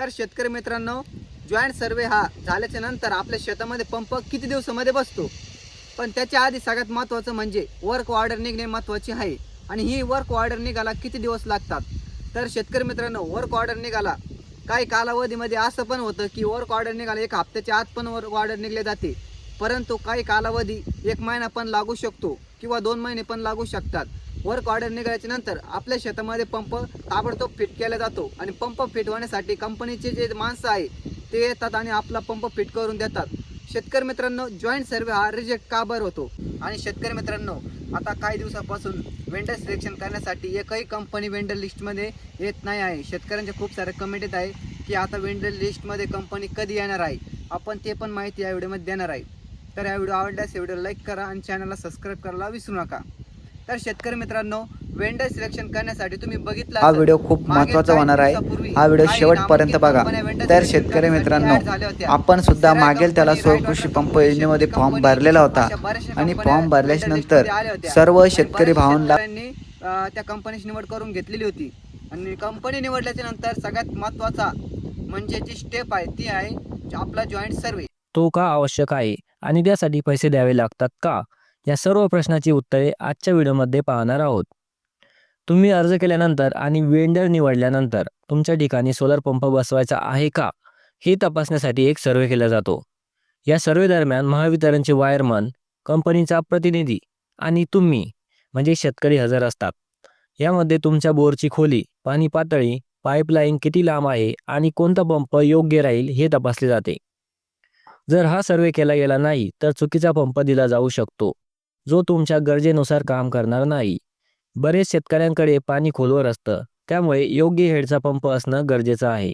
तर शेतकरी मित्रांनो जॉईंट सर्वे हा झाल्याच्यानंतर आपल्या शेतामध्ये पंप किती दिवसामध्ये बसतो? पण त्याच्या आधी सगळ्यात महत्त्वाचं म्हणजे वर्क ऑर्डर निघणे महत्त्वाची आहे. आणि ही वर्क ऑर्डर निघाला किती दिवस लागतात? तर शेतकरी मित्रांनो वर्क ऑर्डर निघाला काही कालावधीमध्ये असं पण होतं की वर्क ऑर्डर निघाला एक हप्त्याच्या आत पण वर्क ऑर्डर निघले जाते. परंतु काही कालावधी एक महिना पण लागू शकतो किंवा दोन महिने पण लागू शकतात. वर्क ऑर्डर निघाल्याच्या नंतर आपल्या शेतामध्ये पंप ताबडतोब फिट केला जातो आणि पंप फिट होण्यासाठी कंपनीचे जे माणसं आहे ते येतात आणि आपला पंप फिट करून देतात. शेतकरी मित्रांनो जॉईंट सर्वे हा रिजेक्ट का बरं होतो? आणि शेतकरी मित्रांनो आता काही दिवसापासून वेंडर सिलेक्शन करण्यासाठी एकही कंपनी वेंडर लिस्टमध्ये येत नाही आहे. शेतकऱ्यांचे खूप सारे कमेंट येत आहे की आता वेंडर लिस्टमध्ये कंपनी कधी येणार आहे? आपण ते पण माहिती या व्हिडिओमध्ये देणार आहे. तर या व्हिडिओ आवडल्यास व्हिडिओ लाईक करा आणि चॅनलला सबस्क्राईब करायला विसरू नका. तर शेतकरी मित्रांनो वेंडर सिलेक्शन करण्यासाठी तुम्ही बघितलं हा व्हिडिओ खूप काही होणार आहे. हा व्हिडिओ शेवटपर्यंत बघा. तर शेतकरी मित्रांनो. आपण सुद्धा मागेल त्याला रायगड कृषी पंप योजनेमध्ये फॉर्म भरलेला होता. आणि फॉर्म भरल्याच्या vendor नंतर listमध्ये आल्या होत्या. सर्व शेतकरी भावांना त्या कंपनीची निवड करून घेतलेली होती. आणि कंपनी निवडल्याच्या नंतर सगळ्यात महत्त्वाचा म्हणजे जी स्टेप आहे ती आहे आपला जॉईंट सर्वे तो का आवश्यक आहे? आणि त्यासाठी पैसे द्यावे लागतात का? या सर्व प्रश्नाची उत्तरे आजच्या व्हिडिओमध्ये पाहणार आहोत. तुम्ही अर्ज केल्यानंतर आणि वेंडर निवडल्यानंतर तुमच्या ठिकाणी सोलर पंप बसवायचा आहे का? हे तपासण्यासाठी एक सर्वे केला जातो. या सर्वे दरम्यान महावितरणचे वायरमन कंपनीचा प्रतिनिधी आणि तुम्ही म्हणजे शेतकरी हजर असतात. यामध्ये तुमच्या बोरची खोली पाणी पातळी पाईपलाईन किती लांब आहे आणि कोणता पंप योग्य राहील हे तपासले जाते. जर हा सर्वे केला गेला नाही तर चुकीचा पंप दिला जाऊ शकतो. जो तुमच्या गरजेनुसार काम करणार नाही. बरेच शेतकऱ्यांकडे पाणी खोलवर असतं त्यामुळे योग्य हेडचा पंप असणं गरजेचं आहे.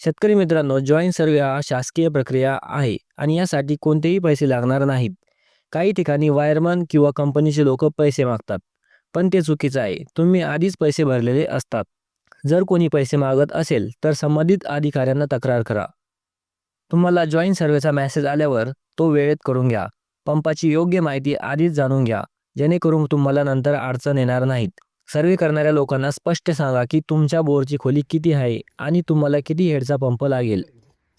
शेतकरी मित्रांनो जॉईंट सर्वे हा शासकीय प्रक्रिया आहे आणि यासाठी कोणतेही पैसे लागणार नाहीत. काही ठिकाणी वायरमन किंवा कंपनीचे लोक पैसे मागतात पण ते चुकीचं आहे. तुम्ही आधीच पैसे भरलेले असतात. जर कोणी पैसे मागत असेल तर संबंधित अधिकाऱ्यांना तक्रार करा. तुम्हाला जॉईंट सर्वेचा मेसेज आल्यावर तो वेळेत करून घ्या. पंपाची योग्य माहिती आधीच जाणून घ्या जेणेकरून तुम्हाला नंतर अडचण येणार नाहीत. सर्वे करणाऱ्या लोकांना स्पष्ट सांगा की तुमच्या बोरची खोली किती आहे आणि तुम्हाला किती हेडचा पंप लागेल.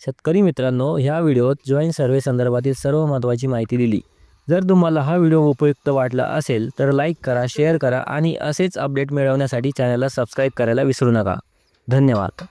शेतकरी मित्रांनो ह्या व्हिडिओत जॉईंट सर्वे संदर्भातील सर्व महत्त्वाची माहिती दिली. जर तुम्हाला हा व्हिडिओ उपयुक्त वाटला असेल तर लाईक करा शेअर करा आणि असेच अपडेट मिळवण्यासाठी चॅनलला सबस्क्राईब करायला विसरू नका. धन्यवाद.